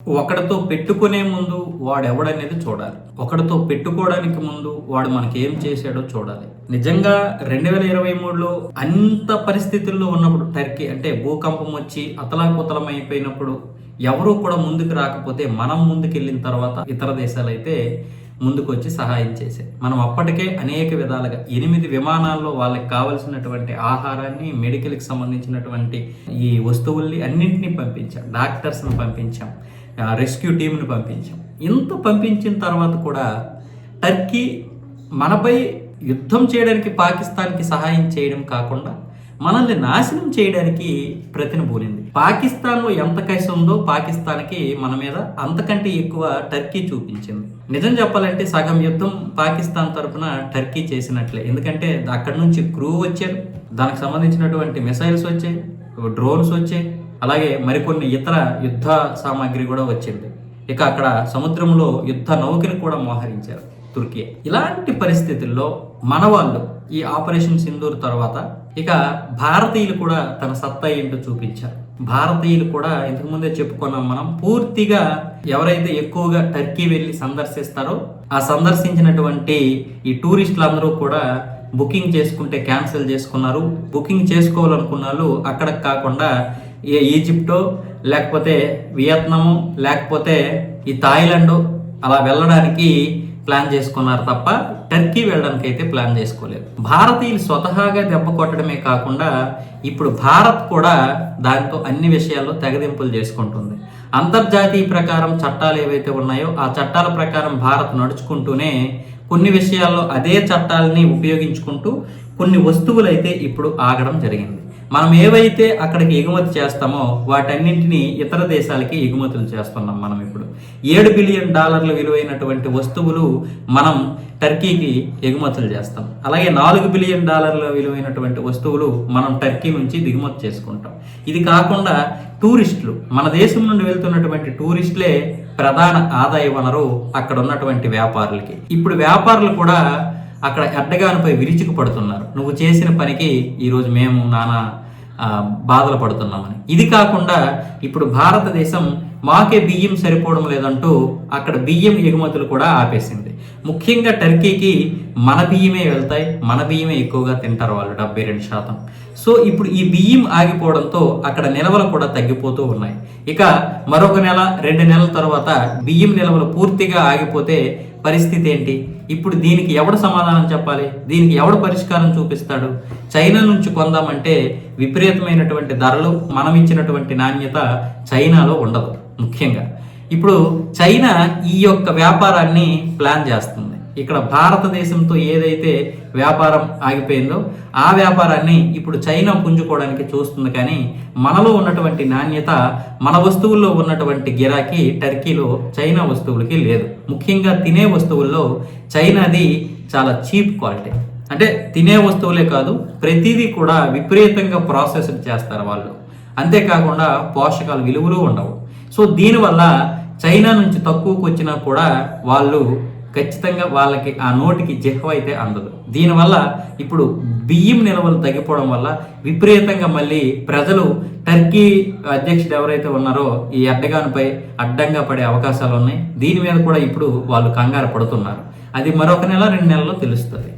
ఒకడితో పెట్టుకునే ముందు వాడు ఎవడనేది చూడాలి. ఒకడితో పెట్టుకోవడానికి ముందు వాడు మనకేం ఏం చేశాడో చూడాలి. నిజంగా రెండు వేల ఇరవై మూడులో అంత పరిస్థితుల్లో ఉన్నప్పుడు టర్కీ అంటే భూకంపం వచ్చి అతలాకుతలం అయిపోయినప్పుడు ఎవరూ కూడా ముందుకు రాకపోతే మనం ముందుకెళ్ళిన తర్వాత ఇతర దేశాలు అయితే ముందుకు వచ్చి సహాయం చేశాయి మనం అప్పటికే అనేక విధాలుగా ఎనిమిది విమానాల్లో వాళ్ళకి కావలసినటువంటి ఆహారాన్ని మెడికల్కి సంబంధించినటువంటి ఈ వస్తువుల్ని అన్నింటినీ పంపించాం. డాక్టర్స్ని పంపించాం. రెస్క్యూ టీంని పంపించాం. ఇంత పంపించిన తర్వాత కూడా టర్కీ మనపై యుద్ధం చేయడానికి పాకిస్తాన్కి సహాయం చేయడం కాకుండా మనల్ని నాశనం చేయడానికి ప్రతినబూనింది పాకిస్తాన్లో ఎంత కసి ఉందో పాకిస్తాన్కి మన మీద అంతకంటే ఎక్కువ టర్కీ చూపించింది. నిజం చెప్పాలంటే సగం యుద్ధం పాకిస్తాన్ తరపున టర్కీ చేసినట్లే. ఎందుకంటే అక్కడి నుంచి క్రూ వచ్చారు. దానికి సంబంధించినటువంటి మిసైల్స్ వచ్చాయి డ్రోన్స్ వచ్చాయి అలాగే మరికొన్ని ఇతర యుద్ధ సామాగ్రి కూడా వచ్చింది. ఇక అక్కడ సముద్రంలో యుద్ధ నౌకని కూడా మోహరించారు. తుర్కీ ఇలాంటి పరిస్థితుల్లో మన వాళ్ళు ఈ ఆపరేషన్ సింధూర్ తర్వాత ఇక భారతీయులు కూడా తన సత్తా ఏంటో చూపించారు. భారతీయులు కూడా ఇంతకు ముందే చెప్పుకున్నాం మనం పూర్తిగా ఎవరైతే ఎక్కువగా టర్కీ వెళ్ళి సందర్శిస్తారో ఆ సందర్శించినటువంటి ఈ టూరిస్టులు అందరూ కూడా బుకింగ్ చేసుకుంటే క్యాన్సిల్ చేసుకున్నారు. బుకింగ్ చేసుకోవాలనుకున్న వాళ్ళు కాకుండా ఏ ఈజిప్టో లేకపోతే వియత్నాము లేకపోతే ఈ థాయిలాండ్ అలా వెళ్ళడానికి ప్లాన్ చేసుకున్నారు తప్ప టర్కీ వెళ్ళడానికి అయితే ప్లాన్ చేసుకోలేదు. భారతీయులు స్వతహాగా దెబ్బ కొట్టడమే కాకుండా ఇప్పుడు భారత్ కూడా దాంతో అన్ని విషయాల్లో తెగదింపులు చేసుకుంటుంది. అంతర్జాతీయ ప్రకారం చట్టాలు ఏవైతే ఉన్నాయో ఆ చట్టాల ప్రకారం భారత్ నడుచుకుంటూనే కొన్ని విషయాల్లో అదే చట్టాలని ఉపయోగించుకుంటూ కొన్ని వస్తువులు అయితే ఇప్పుడు ఆగడం జరిగింది. మనం ఏవైతే అక్కడికి ఎగుమతి చేస్తామో వాటన్నింటినీ ఇతర దేశాలకి ఎగుమతులు చేస్తున్నాం మనం ఇప్పుడు. ఏడు బిలియన్ డాలర్ల విలువైనటువంటి వస్తువులు మనం టర్కీకి ఎగుమతులు చేస్తాం. అలాగే నాలుగు బిలియన్ డాలర్ల విలువైనటువంటి వస్తువులు మనం టర్కీ నుంచి దిగుమతి చేసుకుంటాం. ఇది కాకుండా టూరిస్టులు మన దేశం నుండి వెళ్తున్నటువంటి టూరిస్టులే ప్రధాన ఆదాయ వనరు అక్కడ ఉన్నటువంటి వ్యాపారులకి. ఇప్పుడు వ్యాపారులు కూడా అక్కడ అడ్డగానిపై విరుచుకు పడుతున్నారు. నువ్వు చేసిన పనికి ఈరోజు మేము నానా బాధలు పడుతున్నామని. ఇది కాకుండా ఇప్పుడు భారతదేశం మాకే బియ్యం సరిపోవడం లేదంటూ అక్కడ బియ్యం ఎగుమతులు కూడా ఆపేసింది. ముఖ్యంగా టర్కీకి మన బియ్యమే వెళ్తాయి మన బియ్యమే ఎక్కువగా తింటారు వాళ్ళు డెబ్బై రెండు శాతం. సో ఇప్పుడు ఈ బియ్యం ఆగిపోవడంతో అక్కడ నిల్వలు కూడా తగ్గిపోతూ ఉన్నాయి. ఇక మరొక నెల రెండు నెలల తర్వాత బియ్యం నిల్వలు పూర్తిగా ఆగిపోతే పరిస్థితి ఏంటి? ఇప్పుడు దీనికి ఎవడు సమాధానం చెప్పాలి? దీనికి ఎవడు పరిష్కారం చూపిస్తాడు? చైనా నుంచి కొందామంటే విపరీతమైనటువంటి ధరలు మనం ఇచ్చినటువంటి నాణ్యత చైనాలో ఉండదు ముఖ్యంగా. ఇప్పుడు చైనా ఈ యొక్క వ్యాపారాన్ని ప్లాన్ చేస్తుంది. ఇక్కడ భారతదేశంతో ఏదైతే వ్యాపారం ఆగిపోయిందో ఆ వ్యాపారాన్ని ఇప్పుడు చైనా పుంజుకోవడానికి చూస్తుంది కానీ మనలో ఉన్నటువంటి నాణ్యత మన వస్తువుల్లో ఉన్నటువంటి గిరాకీ టర్కీలో చైనా వస్తువులకి లేదు. ముఖ్యంగా తినే వస్తువుల్లో చైనాది చాలా చీప్ క్వాలిటీ. అంటే తినే వస్తువులే కాదు ప్రతిదీ కూడా విపరీతంగా ప్రాసెస్ చేస్తారు వాళ్ళు. అంతేకాకుండా పోషకాల విలువలు ఉండవు. సో దీనివల్ల చైనా నుంచి తక్కువకు వచ్చినా కూడా వాళ్ళు ఖచ్చితంగా వాళ్ళకి ఆ నోటికి జిహ్వ అయితే అందదు. దీనివల్ల ఇప్పుడు బియ్యం నిల్వలు తగ్గిపోవడం వల్ల విపరీతంగా మళ్ళీ ప్రజలు టర్కీ అధ్యక్షుడు ఎవరైతే ఉన్నారో ఈ అడ్డగానిపై అడ్డంగా పడే అవకాశాలు ఉన్నాయి. దీని మీద కూడా ఇప్పుడు వాళ్ళు కంగారు పడుతున్నారు. అది మరొక నెల రెండు నెలల్లో తెలుస్తుంది.